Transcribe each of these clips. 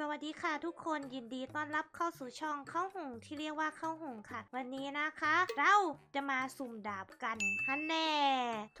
So วัสดีค่ะทุกคนยินดีต้อนรับเข้าสู่ช่องเข้าหงที่เรียกว่าเข้าหงค่ะ วันนี้นะคะ เราจะมาสุ่มดาบกันฮันแน่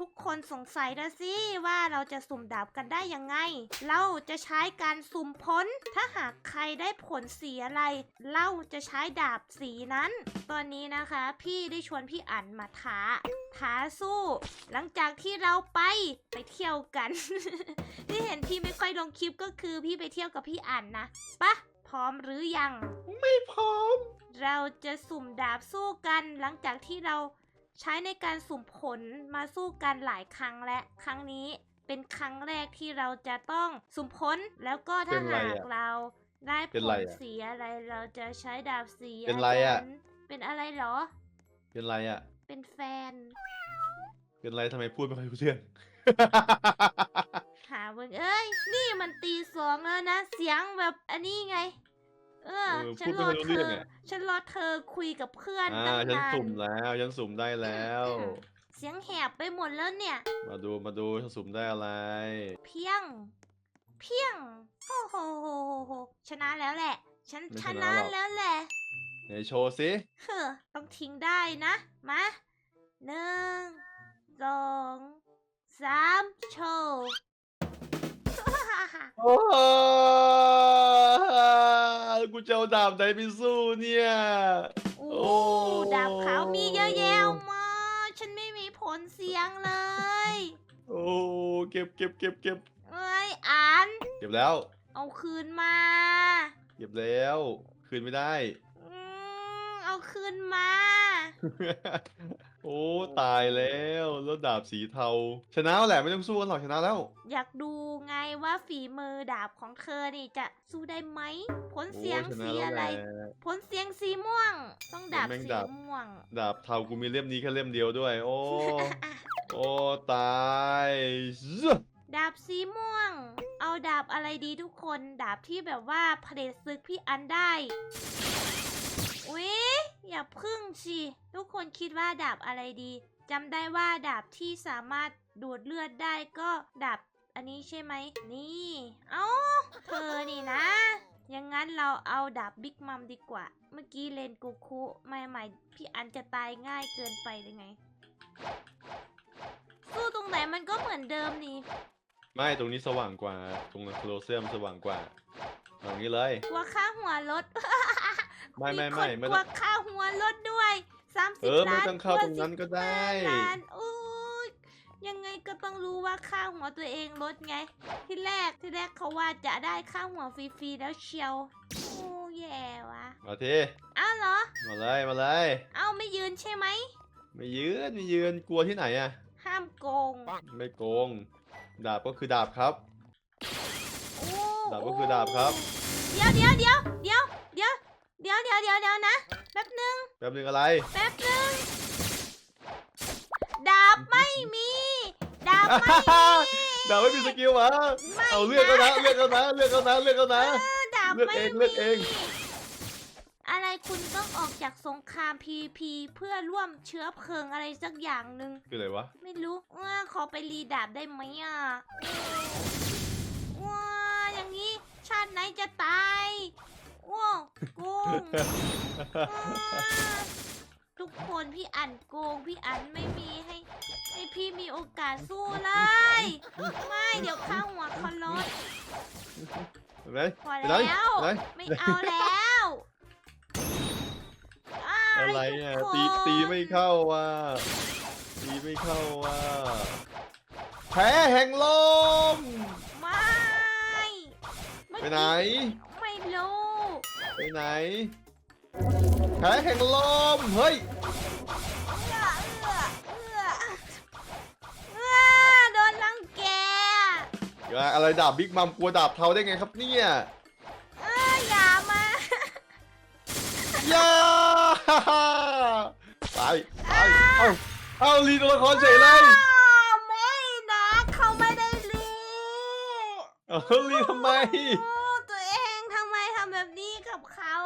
ทุกคนสงสัยแล้วสิว่าเราจะสุ่มดาบกันได้ยังไง เราจะใช้การสุ่มผล ถ้าหากใครได้ผลสีอะไร เราจะใช้ดาบสีนั้น ตอนนี้นะคะ พี่ได้ชวนพี่อั๋นมาท้าท้าสู้ หลังจากที่เราไปไปเที่ยวกัน ที่เห็นพี่ไม่ค่อยลงคลิปก็คือพี่ไปเที่ยวกับพี่อั๋นนะปะพร้อมหรือยัง ไม่พร้อม เราจะสุ่มดาบสู้กันหลังจากที่เราใช้ในการสุ่มผลมาสู้กันหลายครั้งและครั้งนี้เป็นครั้งแรกที่เราจะต้องสุ่มผลแล้วก็ถ้าเป็นไรหากอะเราได้ผเป็นไรลอะสีอะไรเราจะใช้ดาบสีเป็นไรอะนั้นเป็นอะไรเหรอ เป็นไรอะ เป็นแฟน เป็นไรทำไมพูดไม่ค่อยรู้เรื่องหาเบิ่งเอ้ย นี่มันตีสองแล้วนะ เสียงแบบอันนี้ไง เออ เออฉันพูรดอไม่รู้เธเรื่อองอะ ฉันรอเธอคุยกับเพื่อนอ่าตั้งฉันนานสุ่มแล้วฉันสุ่มได้แล้ว เสียงแหบไปหมดแล้วเนี่ย มาดูมาดูฉันสุ่มได้อะไร เพียง เพียงโอ้โหโหโหโหชนะแล้วแหละ ฉันไม่ชชนะนะหรอก แล้วแหละ ไหนโชว์สิเฮ้อต้องทิ้งได้นะ มาหนึ่งสองสามโชว์ โอ้กูจะเอาดาบไหนไปสู้เนี่ย โอ้โอ้ ดาบขาวมีเยอะแยะมากฉันไม่มีผลเสียงเลยโอ้เก็บเก็บเก็บเก็บเอ้ยอ่านเก็บแล้ว เอาคืนมา เก็บแล้ว คืนไม่ได้ อืมเอาคืนมา โอ้ตายแล้วแล้วดาบสีเทา ชนะแล้วแหละไม่ต้องสู้กันหรอกชนะแล้ว อยากดูไงว่าฝีมือดาบของเธอนี่จะสู้ได้ไหมผลโอ้เสียงชนะสีแล้วอะไร แหละ ผลเสียงสีม่วง ต้องดาบแม่งสีดาบ ม่วง ดาบเทากูมีเล่มนี้แค่เล่มเดียวด้วย โอ้ โอ้ตายซึดาบสีม่วง เอาดาบอะไรดีทุกคน ดาบที่แบบว่าเผด็จศึกพี่อันได้ อุ๊ย อย่าพึ่งสิ ทุกคนคิดว่าดาบอะไรดีจำได้ว่าดาบที่สามารถดูดเลือดได้ก็ดาบอันนี้ใช่ไหม นี่ เอ้า เธอนี่นะ อย่างนั้นเราเอาดาบบิ๊กมัมดีกว่า เมื่อกี้เลนโกคุไม่ไม่พี่อันจะตายง่ายเกินไปเลยไง สู้ตรงไหนมันก็เหมือนเดิมนี่ ไม่ตรงนี้สว่างกว่า ตรงโคลเซียมสว่างกว่า เอางี้เลย กลัวค่าหัวรถไม่ไม่คนไม่ไม่กลัต้วองค่าหัวรถด้วยสามสิเอบอไม่ล้านต้องเข้ากลัวตรงนั้นก็ได้15ล้านอู้ยยังไงก็ต้องรู้ว่าค่าหัวตัวเองลดไง ที่แรกที่แรกเขาว่าจะได้ค่าหัวฟรีๆแล้วเชียวโอ้แย่วะมาทีอ้าวเหรอ มาเลยมาเลย เอ้าไม่ยืนใช่ไหม ไม่ยืนไม่ยืนกลัวที่ไหนอะห้ามโกง ไม่โกง ดาบก็คือดาบครับโอ้ ดาบก็คือดาบครับ เดี๋ยวเดี๋ยวเดี๋ยวเดี๋ยวเดี๋ยวเดี๋ยวเดี๋ยวเดี๋ยวเดี๋ยวนะแป๊บนึงแป๊บนึงอะไร แป๊บนึงดาบไม่มี ดาบไม่มี ดาบไม่มีสกิลวะไม่เอาเลือกเอานะ เลือกเอานะ เลือกเอานะ เลือกเอานะ เออดาบเลือกไม่เองมีเลือกเอง อะไรคุณต้องออกจากสงคราม PVP เพื่อร่วมเชื้อเพลิงอะไรสักอย่างหนึ่ง คืออะไรวะ ไม่รู้ว่าขอไปรีดาบได้ไหมอะว้าอย่างนี้ ชาติไหนจะตายว้าวโกงว้า ทุกคนพี่อันโกงพี่อันไม่มีให้ ให้พี่มีโอกาสสู้เลย ไม่เดี๋ยวข้าหัวเขาลดเห็นไหมพอไปไหนแล้วไปไหนไม่เอาแล้วาอะไรเนี่ยทุกตีคนตีไม่เข้าว่ะตีไม่เข้าว่ะแพ้แห่งลมไม่เมื่อไปกี้ไหนไม่รู้ ไปไหนแพ้แห่งลม เฮ้ย เอื้อเอื้อเอื้อเอื้อโดนรังแกอย่าอะไรดาบบิ๊กมัมกลัวดาบเทาได้ไงครับเนี่ยเอออย่ามาย่าไปไปเอาเอาลีตัวละครเฉยเลยอ้าวไม่นะ เขาไม่ได้รี เอาลีทำไม กับเขา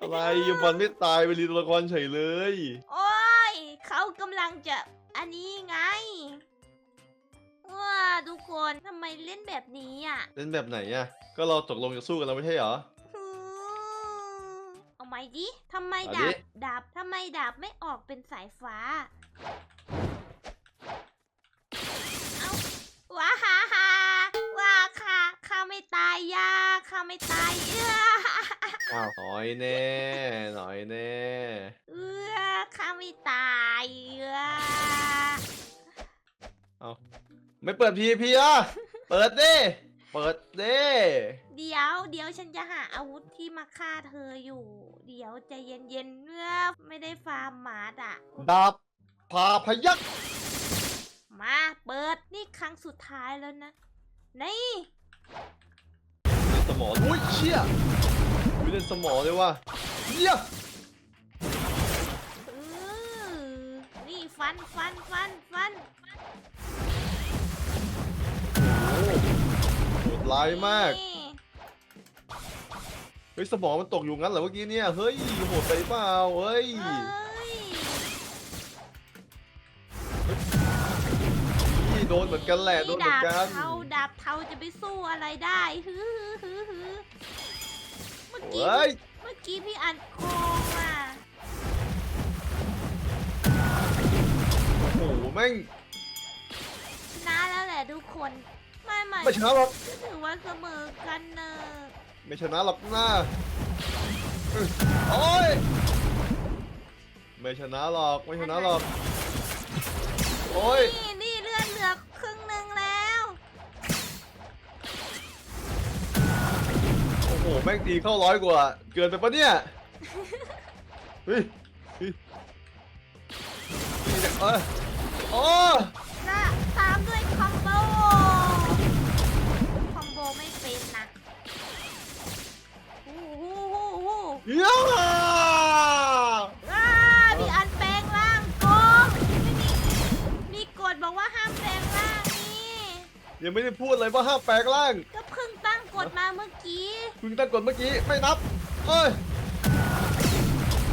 อะไรบอลไม่ตายไปรีตัวละครเฉยเลย โอ้ย เขากำลังจะอันนี้ไง ว้าทุกคนทำไมเล่นแบบนี้อะเล่นแบบไหนอะก็เราตกลงจะสู้กันแล้วไม่ใช่เหรอ อืมเอาไหมดิทำไมเอาดาดิบดาบทำไมดาบไม่ออกเป็นสายฟ้าเอา ไม่ตายยาข้าไม่ตายเอื้ออ้าวหน่อยแน่หน่อยแน่เอื้อข้าไม่ตายเอื้อไม่เปิดพีพีอะเปิดดิเปิดดิเดี๋ยวเดี๋ยวฉันจะหาอาวุธที่มาฆ่าเธออยู่ เดี๋ยวใจเย็นๆเมื่อไม่ได้ฟาร์มหมาดะดาบพาพยักมาเปิดนี่ครั้งสุดท้ายแล้วนะ นี่เล่น สมองอุ้ยเชี่ยอุ้ยเล่นสมองเลยว่ะเยี่ยเออนี่ฟันฟันฟันฟันโอ้โหดร้ายมาก นี่เฮ้ยสมองมันตกอยู่งั้นเหรอเมื่อกี้เนี่ย เฮ้ยโหดไปเปล่าเฮ้ย เอ้ยนี่โดนเหมือนกันแหละโดนเหมือนดาบกันเทาดา บเทาจะไปสู้อะไรได้ฮือฮือฮือฮือเมื่อกี้เฮ้ย เมื่อกี้พี่อันโกงอะโอ้โหแม่งชนะแล้วแหละทุกคนไม่ไม่ไม่ชนะหรอกถือว่าเสมอกันเนอะไม่ชนะหรอกนะโอ้ยไม่ชนะหรอกไม่ชนะหรอกโอ้ย นี่ หแม่งตีเข้าร้อยกว่า เกินไปปะเนี่ยเฮ้ยเฮ้ยเอ้ยโอ้และตามด้วยคอมโบ คอมโบไม่เป็นนะฮู้ฮู้ฮู้ฮู้ยาว้าพี่อันแปลงร่างโกงไม่มี มีกฎบอกว่าห้ามแปลงร่างนี่ ยังไม่ได้พูดเลยว่าห้ามแปลงร่าง ก็เพิ่งตั้ง กฎมาเมื่อกี้ เพิ่งตั้งกฎเมื่อกี้ไม่นับเอ้ย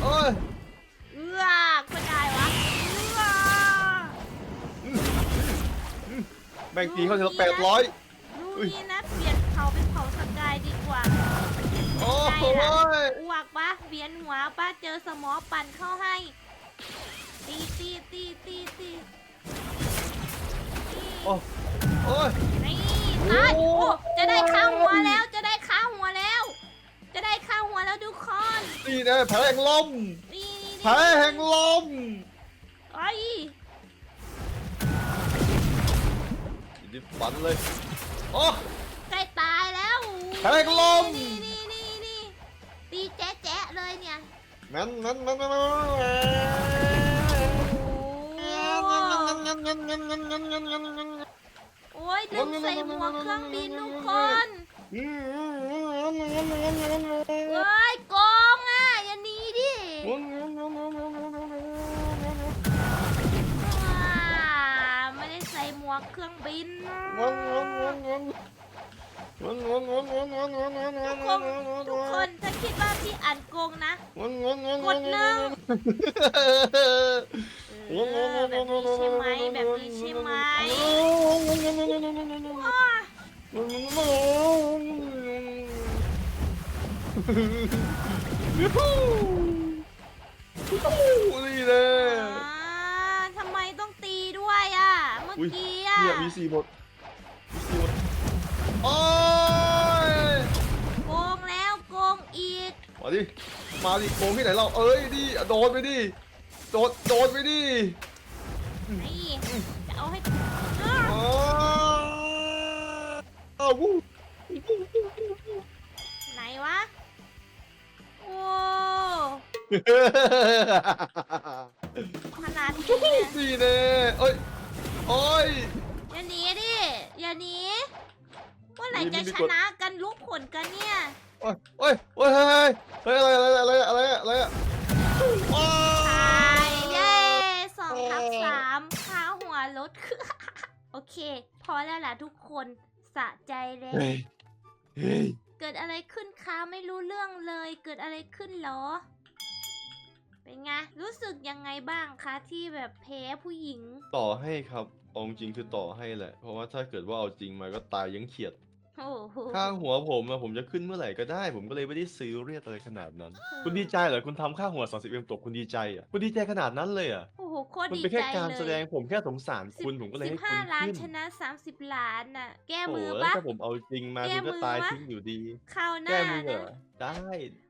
เอ้ยเอื้อก็ได้วะเอื้อแม่งตีเข้าทีละแปดร้อย ดูนี่นะเปลี่ยนเผาเป็นเผาสกายดีกว่าโอ้โหอ้วกปะเวียนหัวปะเจอสมอปั่นเข้าให้ ตีตีตีตีตีโอ้ โอ้ยนี่ตายโอ้โอ้จะได้ข้าวหัวแล้ว จะได้ข้าวหัวแล้ว จะได้ข้าวหัวแล้วทุกคนนี่แน่แผลแห่งลมนี่นี่แผลแห่งลมไอ้ดิฝันเลยโอ้ใกล้ตายแล้วแทงลมนี่นี่นี่นี่ตีแจ๊ะแจ๊ะเลยเนี่ยงั้นงั้นงั้นงั้นงั้นโอ้ ยดึงใส่หมวกเครื่องบินทุกคนเฮ้ยโกงอะอย่าหนีดิอ่าไม่ได้ใส่หมวกเครื่องบินนะทุกคนทุกคนถ้าคิดว่าพี่อ่านโกงนะ กดหนึ่ง เออแบบนี้ใช่ไหมแบบนี้ใช่ไหมว้านี่เลยอ่าทำไมต้องตีด้วยอะ เมื่ออุ๊ยกี้อะเนี่ยมีสี่หมดมีสี่หมดโอ้ยโกงแล้วโกงอีก มาดิ มาดิโกงที่ไหนเรา เอ้ยดิโดนไปดิ ดนโดนไปดินี่จะเอาให้อ้าอ้าวอ้าววู้ไหนวะ โอ้ขนาดนี้เนี่ยนี่แน่เอ้ยโอ้ย อย่าหนีดิอย่าหนีเมื่อไหร่นี่จะมีชกฎนะกันลุกผลกันเนี่ย โอ้ยโอ้ยโอ้ยเฮ้ยเฮ้ยอะไรอะไรอะไรอะไรอะไร เค พอแล้วล่ะทุกคนสะใจแล้วเฮ้ยเฮ้ยเกิดอะไรขึ้นคะไม่รู้เรื่องเลย เกิดอะไรขึ้นเหรอ เป็นไง รู้สึกยังไงบ้างคะที่แบบแพ้ผู้หญิง ต่อให้ครับเอาจริงคือต่อให้แหละ เพราะว่าถ้าเกิดว่าเอาจริงมาก็ตายยังเขียด โอ้โหค่าหัวผมอะผมจะขึ้นเมื่อไหร่ก็ได้ ผมก็เลยไม่ได้ซื้อเรียกอะไรขนาดนั้น คุณดีใจเหรอคุณทำค่าหัว 30เอ็มตกคุณดีใจอะคุณดีใจขนาดนั้นเลยอะโอ้ โหโคตรมันดีเป็นใจแค่การเลยแสดงผมแค่สงสารคุณผมก็เลยสิให้บคุห้าณล้านขึ้นชนะสามสิบล้านน่ะ แก้โอ้โหมือแล้วปะ ถ้าผมเอาจริงมาแก้คุณก็มือตายปะ ทิ้งอยู่ดี คราวหแก้น้ามือเหรนะ อได้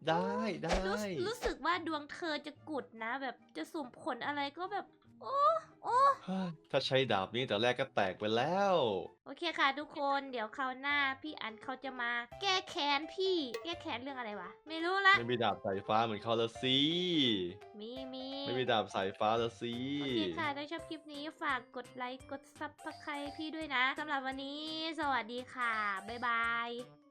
ได้ได้ รู้สึกรู้สึกว่าดวงเธอจะกุดนะ แบบจะสุ่มผลอะไรก็แบบ โอ้โอ้เฮ้ยถ้าใช้ดาบนี้แต่แรกก็แตกไปแล้ว โอเคค่ะทุกคนเดี๋ยวคราวหน้าพี่อันเขาจะมา แก้แค้นพี่ แก้แค้นเรื่องอะไรวะ ไม่รู้ละ ไม่มีดาบสายฟ้าเหมือนเขาละสิมีมีไม่มีดาบสายฟ้าละสิโอเคค่ะถ้าชอบคลิปนี้ฝากกดไลค์กดซับสไครต์พี่ด้วยนะสำหรับวันนี้ สวัสดีค่ะ บ๊ายบาย